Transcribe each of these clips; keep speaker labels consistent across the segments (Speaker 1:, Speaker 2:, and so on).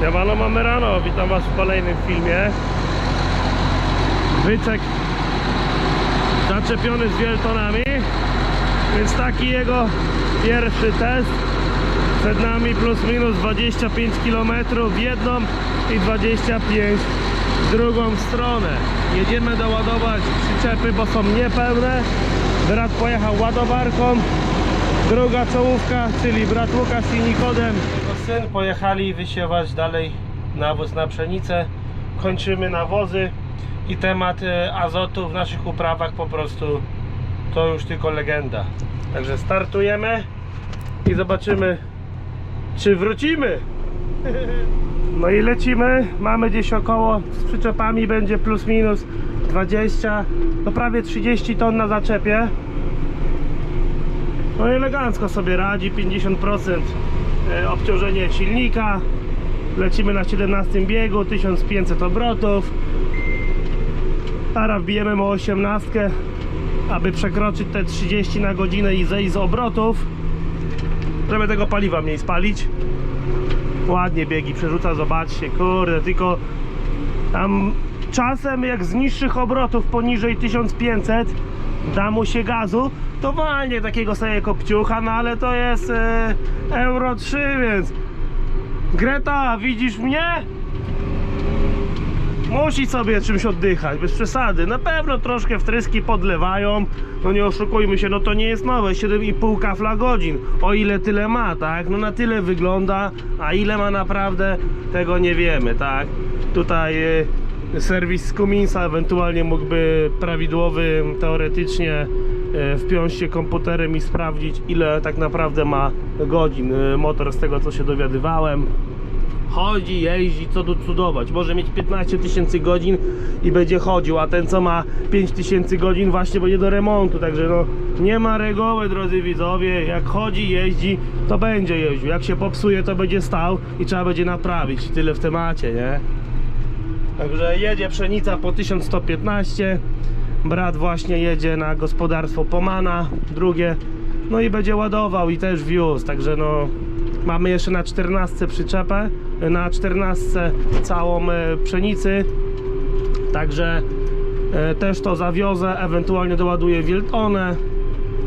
Speaker 1: Siemano, mamy rano, witam was w kolejnym filmie. Wyczek zaczepiony z wieltonami Więc taki jego pierwszy test. Przed nami plus minus 25 km w jedną i 25 w drugą stronę. Jedziemy doładować przyczepy, bo są niepełne. Brat pojechał ładowarką. Druga czołówka, czyli brat Łukasz i Nikodem syn pojechali wysiewać dalej nawóz na pszenicę. Kończymy nawozy i temat e, azotu w naszych uprawach po prostu to już tylko legenda. Także startujemy i zobaczymy czy wrócimy. No i lecimy. Mamy gdzieś około z przyczepami będzie plus minus 20 to prawie 30 ton na zaczepie. No elegancko sobie radzi 50% e, obciążenie silnika. Lecimy na 17 biegu 1500 obrotów. Teraz wbijemy mu 18 aby przekroczyć te 30 na godzinę i zejść z obrotów. Żeby tego paliwa mniej spalić. Ładnie biegi przerzuca zobaczcie kurde tylko tam czasem jak z niższych obrotów poniżej 1500 da mu się gazu to walnie takiego sobie kopciucha no ale to jest e, Euro 3 więc Greta widzisz mnie? Musi sobie czymś oddychać, bez przesady. Na pewno troszkę wtryski podlewają. No nie oszukujmy się, no to nie jest nowe. 7,5 kafla godzin. O ile tyle ma, tak? No na tyle wygląda, a ile ma naprawdę, tego nie wiemy, tak? Tutaj y, serwis z Cuminsa ewentualnie mógłby prawidłowym, teoretycznie y, wpiąć się komputerem i sprawdzić, ile tak naprawdę ma godzin y, motor, z tego co się dowiadywałem. Chodzi, jeździ, co tu cudować. Może mieć 15 tysięcy godzin i będzie chodził, a ten co ma 5 tysięcy godzin właśnie będzie do remontu, także no nie ma reguły drodzy widzowie, jak chodzi, jeździ, to będzie jeździł, jak się popsuje to będzie stał i trzeba będzie naprawić, tyle w temacie, nie? Także jedzie pszenica po 1115 Brat właśnie jedzie na gospodarstwo Pomana Drugie No i będzie ładował i też wiózł Także no Mamy jeszcze na 14 przyczepę Na 14 całą e, pszenicy Także e, też to zawiozę Ewentualnie doładuję Wiltonę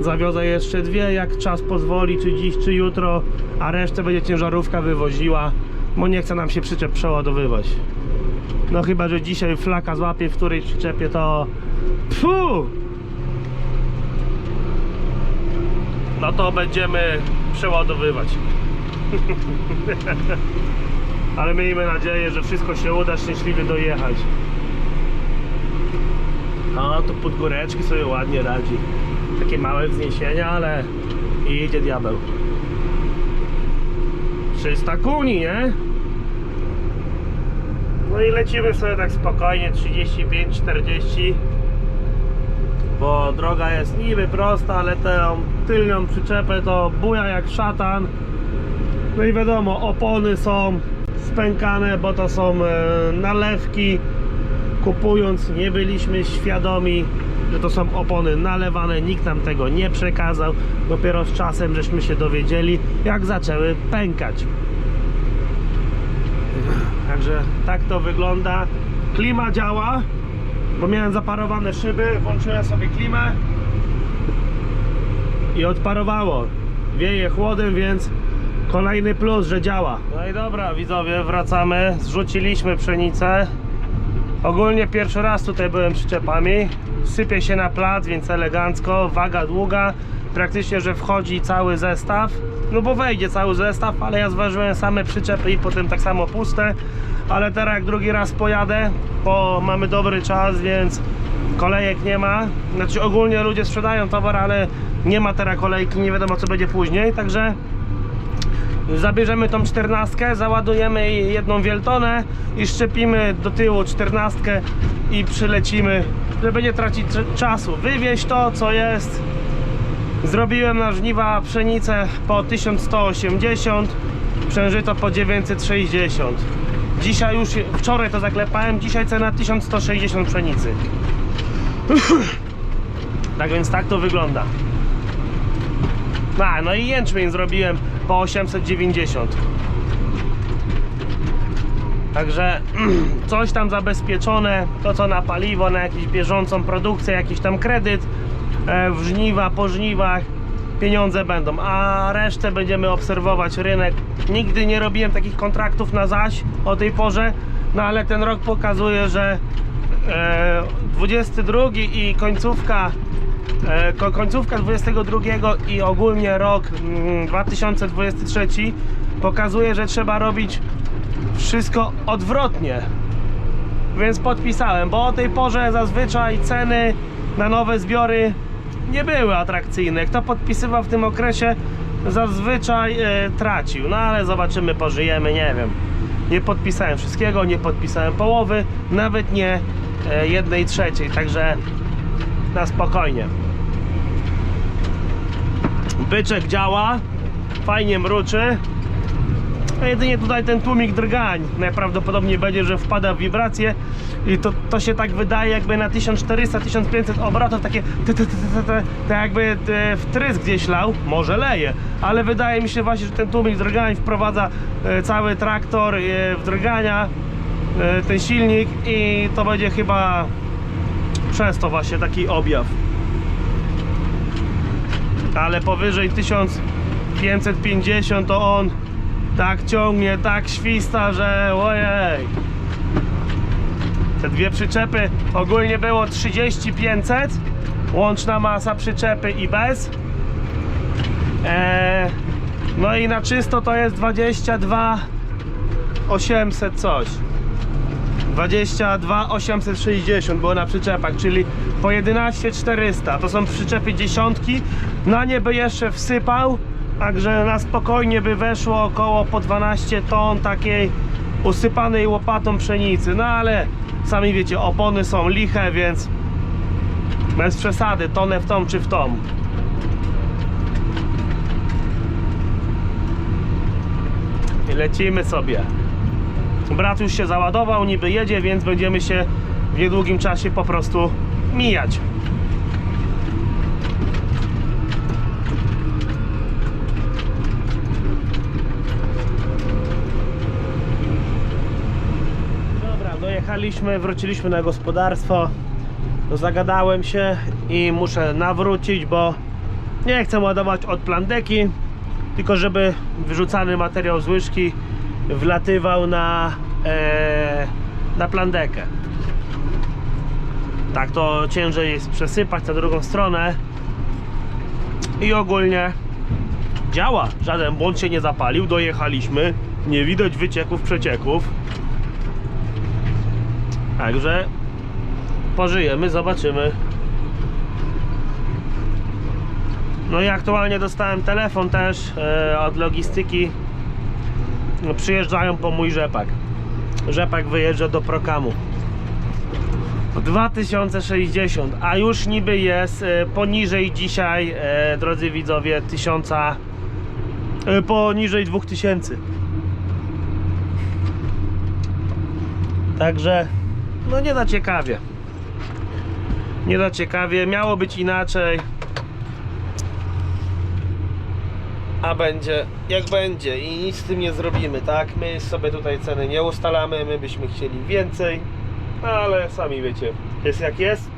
Speaker 1: Zawiozę jeszcze dwie jak czas pozwoli Czy dziś czy jutro A resztę będzie ciężarówka wywoziła Bo nie chce nam się przyczep przeładowywać. No chyba, że dzisiaj flaka złapie w której przyczepie to... Pfu! No to będziemy przeładowywać. Ale miejmy nadzieję, że wszystko się uda szczęśliwie dojechać. No to pod góreczki sobie ładnie radzi. Takie małe wzniesienia, ale idzie diabeł. 300 kuni, nie? No i lecimy sobie tak spokojnie 35-40 Bo droga jest niby prosta, ale tę tylnią przyczepę to buja jak szatan. No i wiadomo, opony są spękane, bo to są e, nalewki. Kupując nie byliśmy świadomi, że to są opony nalewane. Nikt nam tego nie przekazał. Dopiero z czasem żeśmy się dowiedzieli, jak zaczęły pękać. Także tak to wygląda. Klima działa, bo miałem zaparowane szyby, włączyłem sobie klimę i odparowało. Wieje chłodem, więc kolejny plus, że działa. No i dobra, widzowie, wracamy. Zrzuciliśmy pszenicę. Ogólnie pierwszy raz tutaj byłem przyczepami. Sypie się na plac, więc elegancko, waga długa. Praktycznie, że wchodzi cały zestaw. No bo wejdzie cały zestaw, ale ja zważyłem same przyczepy i potem tak samo puste. Ale teraz jak drugi raz pojadę, bo mamy dobry czas, więc kolejek nie ma. Znaczy ogólnie ludzie sprzedają towar, ale nie ma teraz kolejki, nie wiadomo co będzie później, także zabierzemy tą czternastkę, załadujemy jedną wieltonę i szczepimy do tyłu czternastkę i przylecimy, żeby nie tracić cz- czasu. Wywieźć to, co jest. Zrobiłem na żniwa pszenicę po 1180, przężyto po 960. Dzisiaj już, wczoraj to zaklepałem, dzisiaj cena 1160 pszenicy. tak więc tak to wygląda. A, no i jęczmień zrobiłem po 890. Także coś tam zabezpieczone, to co na paliwo, na jakąś bieżącą produkcję, jakiś tam kredyt w żniwa, po żniwach pieniądze będą, a resztę będziemy obserwować rynek. Nigdy nie robiłem takich kontraktów na zaś o tej porze, no ale ten rok pokazuje, że e, 22 i końcówka e, ko- końcówka 22 i ogólnie rok mm, 2023 pokazuje, że trzeba robić wszystko odwrotnie. Więc podpisałem, bo o tej porze zazwyczaj ceny na nowe zbiory nie były atrakcyjne. Kto podpisywał w tym okresie, zazwyczaj e, tracił. No ale zobaczymy, pożyjemy, nie wiem. Nie podpisałem wszystkiego, nie podpisałem połowy, nawet nie e, jednej trzeciej, także na spokojnie. Byczek działa, fajnie mruczy. A jedynie tutaj ten tłumik drgań najprawdopodobniej będzie, że wpada w wibrację i to, to się tak wydaje jakby na 1400-1500 obrotów takie te jakby te wtrysk gdzieś lał, może leje, ale wydaje mi się właśnie, że ten tłumik drgań wprowadza e, cały traktor e, w drgania, e, ten silnik i to będzie chyba przez to właśnie taki objaw. Ale powyżej 1550 to on tak ciągnie, tak śwista, że ojej. Te dwie przyczepy ogólnie było 3500 łączna masa przyczepy i bez. Eee, no i na czysto to jest 22 800 coś. 22 860 było na przyczepach, czyli po 11 400. To są przyczepy dziesiątki. Na nie by jeszcze wsypał, także na spokojnie by weszło około po 12 ton takiej usypanej łopatą pszenicy. No ale sami wiecie, opony są liche, więc bez przesady, tonę w tą czy w tą. I lecimy sobie. Brat już się załadował, niby jedzie, więc będziemy się w niedługim czasie po prostu mijać. Dobra, dojechaliśmy, wróciliśmy na gospodarstwo. Zagadałem się i muszę nawrócić, bo nie chcę ładować od plandeki, tylko żeby wyrzucany materiał z łyżki wlatywał na, e, na plandekę. Tak to ciężej jest przesypać na drugą stronę i ogólnie działa. Żaden błąd się nie zapalił, dojechaliśmy, nie widać wycieków, przecieków. Także pożyjemy, zobaczymy. No i aktualnie dostałem telefon też e, od logistyki no, przyjeżdżają po mój rzepak. Rzepak wyjeżdża do Prokamu. 2060, a już niby jest e, poniżej dzisiaj, e, drodzy widzowie, 1000, e, poniżej 2000. Także, no nie da ciekawie. Nie da ciekawie, miało być inaczej. A będzie jak będzie i nic z tym nie zrobimy, tak? My sobie tutaj ceny nie ustalamy, my byśmy chcieli więcej, ale sami wiecie, jest jak jest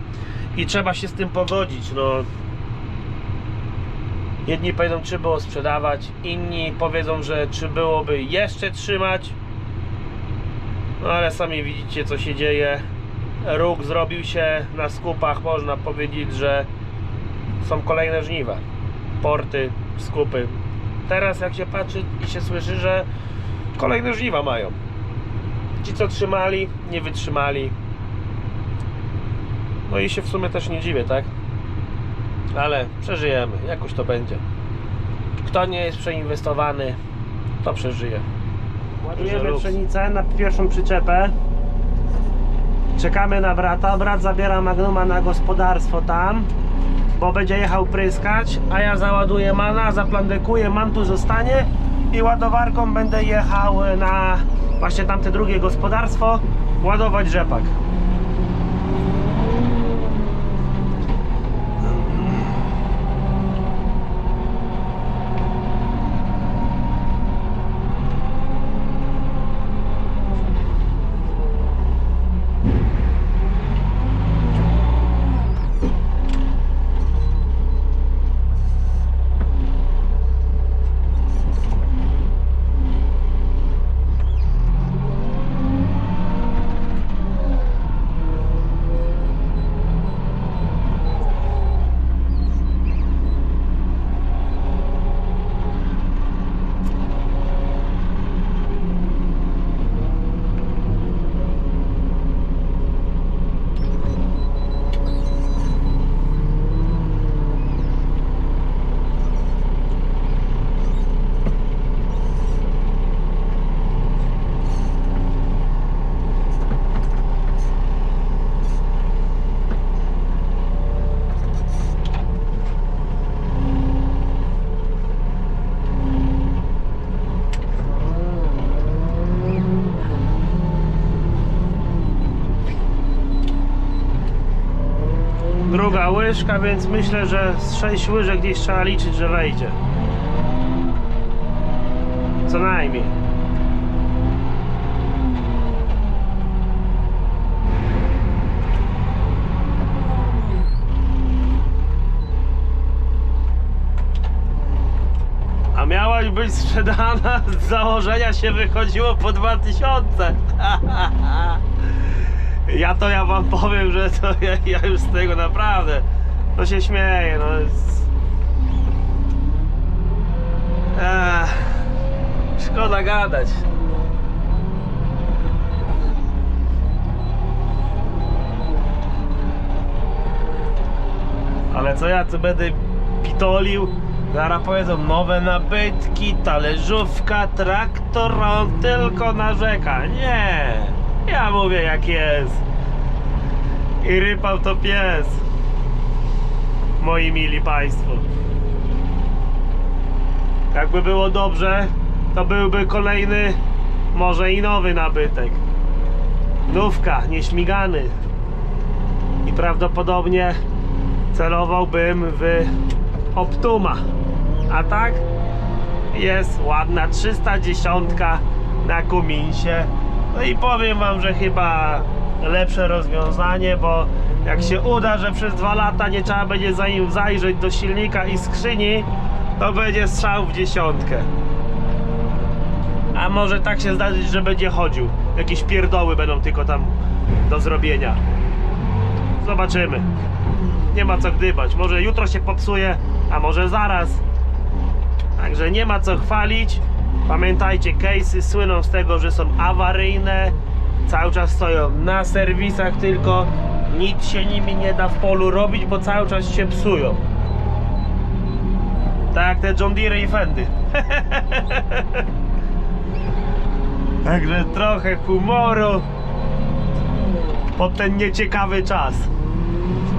Speaker 1: i trzeba się z tym pogodzić, no. Jedni powiedzą, czy było sprzedawać, inni powiedzą, że czy byłoby jeszcze trzymać, no ale sami widzicie, co się dzieje. Róg zrobił się na skupach, można powiedzieć, że są kolejne żniwa. Porty, skupy, teraz jak się patrzy i się słyszy, że kolejne żniwa mają. Ci co trzymali, nie wytrzymali. No i się w sumie też nie dziwię, tak? Ale przeżyjemy, jakoś to będzie. Kto nie jest przeinwestowany, to przeżyje. Ładujemy pszenicę na pierwszą przyczepę. Czekamy na brata. Brat zabiera Magnuma na gospodarstwo tam bo będzie jechał pryskać, a ja załaduję mana, zaplandekuję, man tu zostanie i ładowarką będę jechał na właśnie tamte drugie gospodarstwo ładować rzepak. Łyżka, więc myślę, że z 6 łyżek gdzieś trzeba liczyć, że wejdzie. Co najmniej. A miałaś być sprzedana, z założenia się wychodziło po 2000. Ja to ja wam powiem, że to ja, ja już z tego naprawdę to się śmieję, no jest... Ech, szkoda gadać. Ale co ja tu będę pitolił? Zaraz powiedzą nowe nabytki, talerzówka, traktor, on tylko narzeka. Nie, ja mówię jak jest. I rypał to pies. Moi mili państwo. Jakby było dobrze, to byłby kolejny, może i nowy nabytek. Nówka, nieśmigany. I prawdopodobnie celowałbym w Optuma. A tak jest ładna 310 na Kuminsie. No i powiem wam, że chyba lepsze rozwiązanie, bo jak się uda, że przez dwa lata nie trzeba będzie zanim zajrzeć do silnika i skrzyni, to będzie strzał w dziesiątkę. A może tak się zdarzyć, że będzie chodził. Jakieś pierdoły będą tylko tam do zrobienia. Zobaczymy. Nie ma co gdybać. Może jutro się popsuje, a może zaraz. Także nie ma co chwalić. Pamiętajcie, case'y słyną z tego, że są awaryjne. Cały czas stoją na serwisach tylko. Nic się nimi nie da w polu robić, bo cały czas się psują. Tak jak te John Deere i Fendy. Także trochę humoru pod ten nieciekawy czas.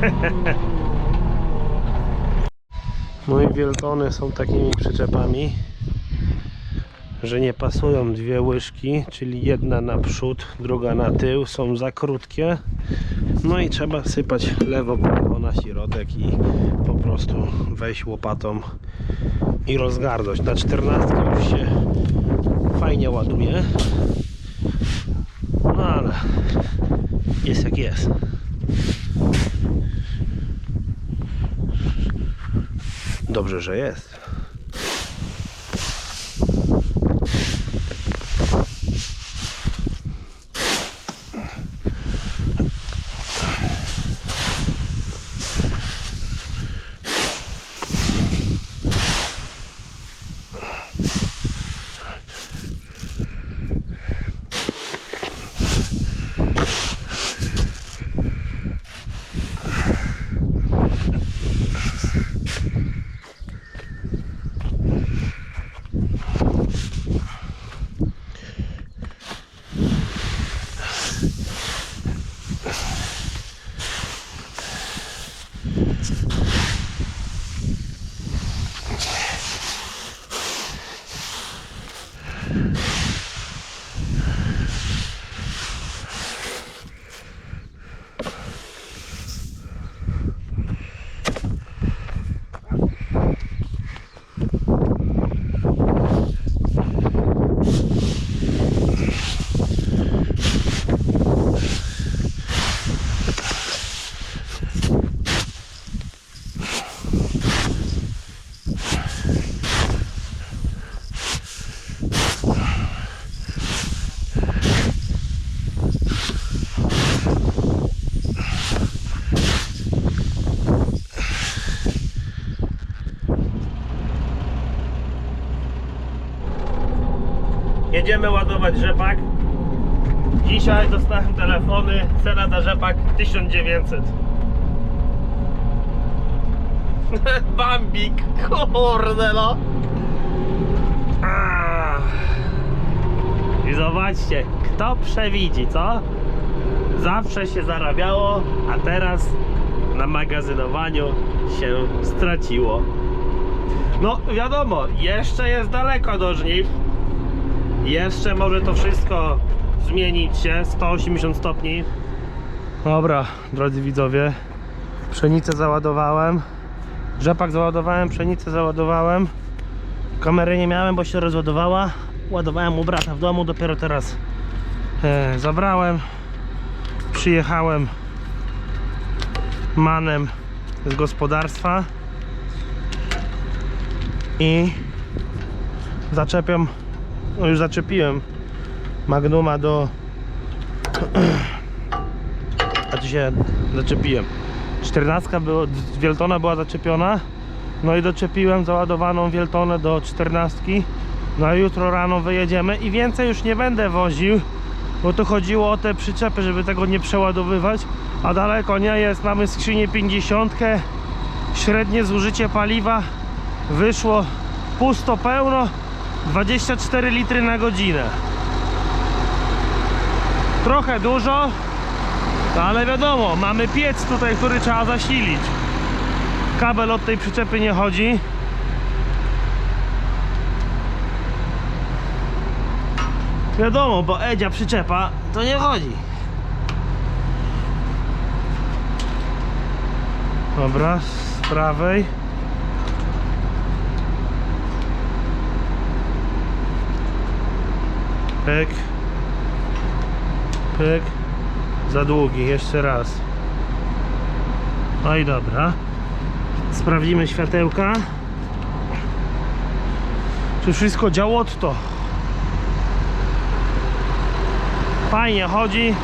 Speaker 1: Moje wieltony są takimi przyczepami, że nie pasują dwie łyżki, czyli jedna na przód, druga na tył, są za krótkie. No i trzeba sypać lewo, prawo na środek i po prostu wejść łopatą i rozgarnąć. Na 14 już się fajnie ładuje. No ale jest jak jest. Dobrze, że jest. Jedziemy ładować rzepak. Dzisiaj dostałem telefony, cena za rzepak 1900. Bambik, kurde no. Ah. I zobaczcie, kto przewidzi, co? Zawsze się zarabiało, a teraz na magazynowaniu się straciło. No wiadomo, jeszcze jest daleko do żniw. Jeszcze może to wszystko zmienić się 180 stopni. Dobra, drodzy widzowie, Pszenicę załadowałem. Rzepak załadowałem, pszenicę załadowałem. Kamery nie miałem, bo się rozładowała. Ładowałem u brata w domu, dopiero teraz e, zabrałem. Przyjechałem manem z gospodarstwa i zaczepiam, no już zaczepiłem Magnuma do a się zaczepiłem. 14 było, Wieltona była zaczepiona. No i doczepiłem załadowaną Wieltonę do 14 no i jutro rano wyjedziemy. I więcej już nie będę woził bo tu chodziło o te przyczepy, żeby tego nie przeładowywać. A daleko nie jest, mamy skrzynię 50 średnie zużycie paliwa wyszło pusto pełno 24 litry na godzinę. Trochę dużo no ale wiadomo, mamy piec tutaj, który trzeba zasilić. Kabel od tej przyczepy nie chodzi. Wiadomo, bo Edzia przyczepa to nie chodzi. Dobra, z prawej pyk. Pyk. Za długi, jeszcze raz. No i dobra. Sprawdzimy światełka. Czy wszystko działotto fajnie chodzi.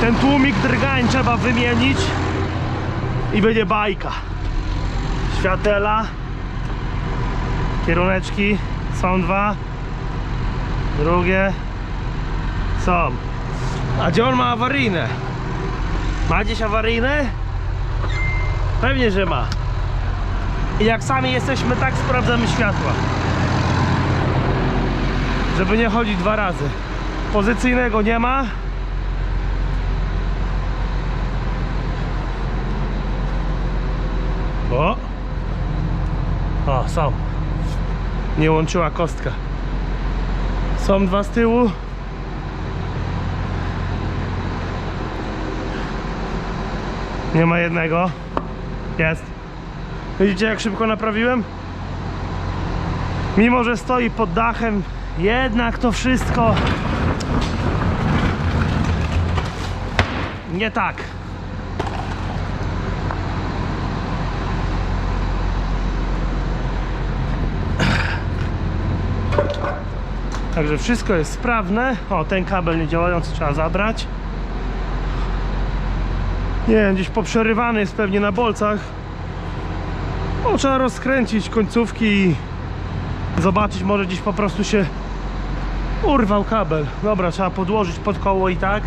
Speaker 1: Ten tłumik drgań trzeba wymienić. I będzie bajka. Światela. Kieruneczki. Są dwa drugie. Są. A gdzie on ma awaryjne? ma gdzieś awaryjne? pewnie, że ma. I jak sami jesteśmy tak sprawdzamy światła. Żeby nie chodzić dwa razy. Pozycyjnego nie ma. O. O są. Nie łączyła kostka są dwa z tyłu. Nie ma jednego. Jest. Widzicie jak szybko naprawiłem? Mimo że stoi pod dachem jednak to wszystko. Nie tak Także wszystko jest sprawne. O, ten kabel niedziałający trzeba zabrać. Nie wiem, gdzieś poprzerywany jest pewnie na bolcach. O, trzeba rozkręcić końcówki i zobaczyć, może gdzieś po prostu się urwał kabel. Dobra, trzeba podłożyć pod koło i tak.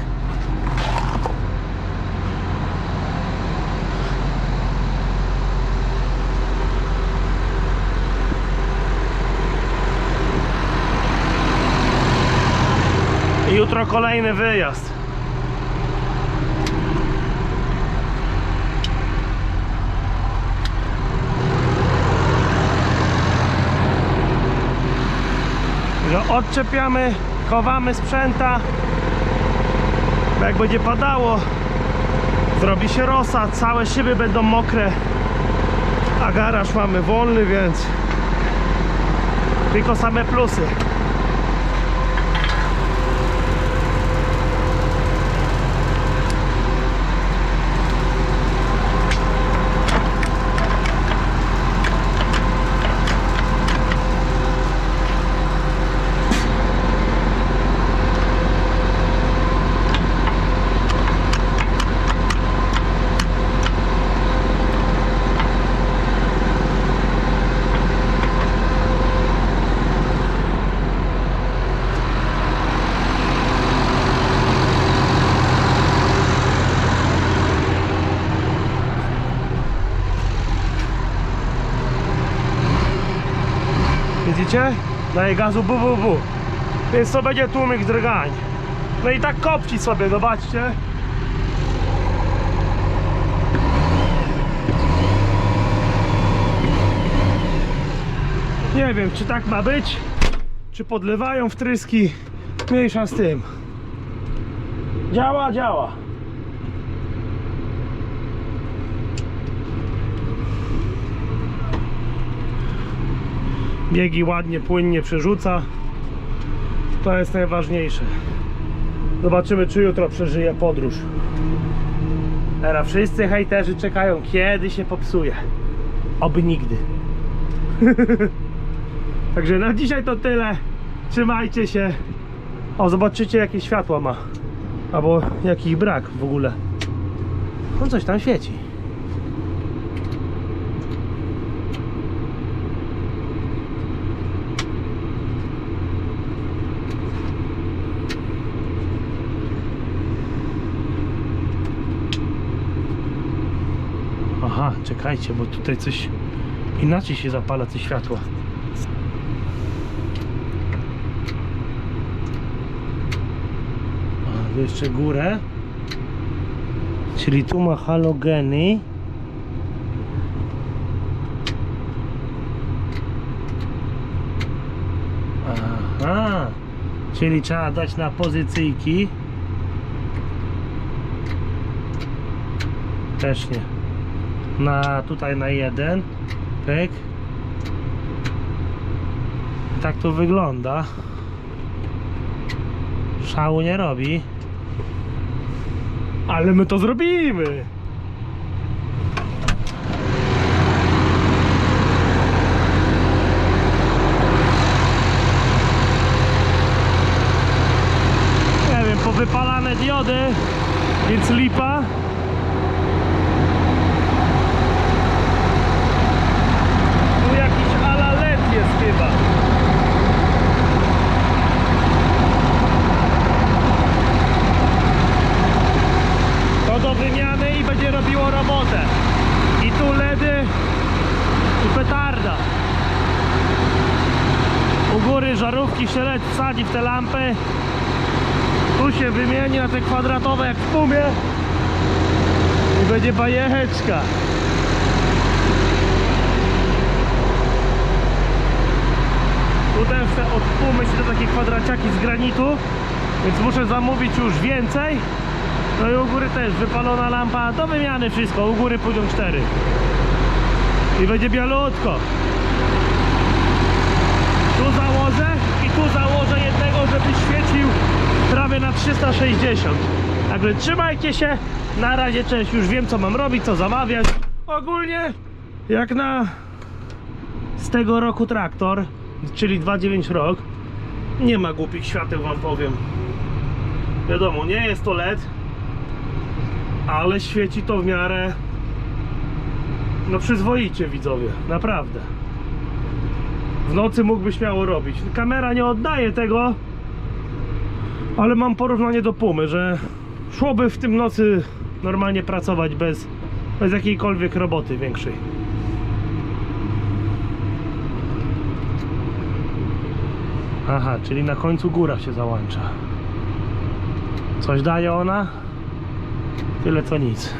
Speaker 1: Jutro kolejny wyjazd. Że odczepiamy, chowamy sprzęta. Jak będzie padało, zrobi się rosa, całe szyby będą mokre. A garaż mamy wolny, więc tylko same plusy. Widzicie? Daje gazu bu, bu, bu. Więc to będzie tłumik drgań. No i tak kopci sobie, zobaczcie. Nie wiem, czy tak ma być, czy podlewają wtryski. Mniejsza z tym. Działa, działa. Biegi ładnie, płynnie przerzuca. To jest najważniejsze. Zobaczymy, czy jutro przeżyje podróż. Teraz wszyscy hejterzy czekają, kiedy się popsuje. Oby nigdy. Także na dzisiaj to tyle. Trzymajcie się. O, zobaczycie jakie światła ma. Albo jakich brak w ogóle. No coś tam świeci. Aha, czekajcie, bo tutaj coś inaczej się zapala te światła. A, tu jeszcze górę. Czyli tu ma halogeny. Aha. Czyli trzeba dać na pozycyjki. Też nie. Na tutaj na jeden. Pyk. Tak to wygląda. Szału nie robi. Ale my to zrobimy! Nie wiem, powypalane diody, więc lipa. Tu jakiś ala LED jest chyba. To do wymiany i będzie robiło robotę. I tu LEDy i petarda. U góry żarówki się LED wsadzi w te lampy. Tu się wymieni na te kwadratowe jak w pumie. I będzie bajeczka. Tu też te od pumy się te takie kwadraciaki z granitu. Więc muszę zamówić już więcej. No i u góry też wypalona lampa, do wymiany wszystko, u góry pójdą cztery. I będzie bialutko. Tu założę tu założę jednego, żeby świecił prawie na 360. Także trzymajcie się. Na razie cześć, już wiem co mam robić, co zamawiać. Ogólnie jak na z tego roku traktor, czyli 2.9 rok, nie ma głupich świateł wam powiem. Wiadomo, nie jest to LED, ale świeci to w miarę no przyzwoicie widzowie, naprawdę w nocy mógłby śmiało robić kamera nie oddaje tego ale mam porównanie do Pumy, że szłoby w tym nocy normalnie pracować bez, bez jakiejkolwiek roboty większej aha, czyli na końcu góra się załącza coś daje ona? Tyle co nic.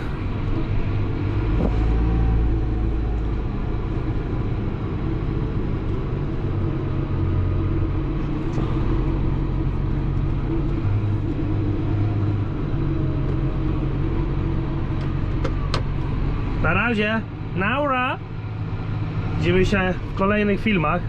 Speaker 1: Razie, naura! Widzimy się w kolejnych filmach.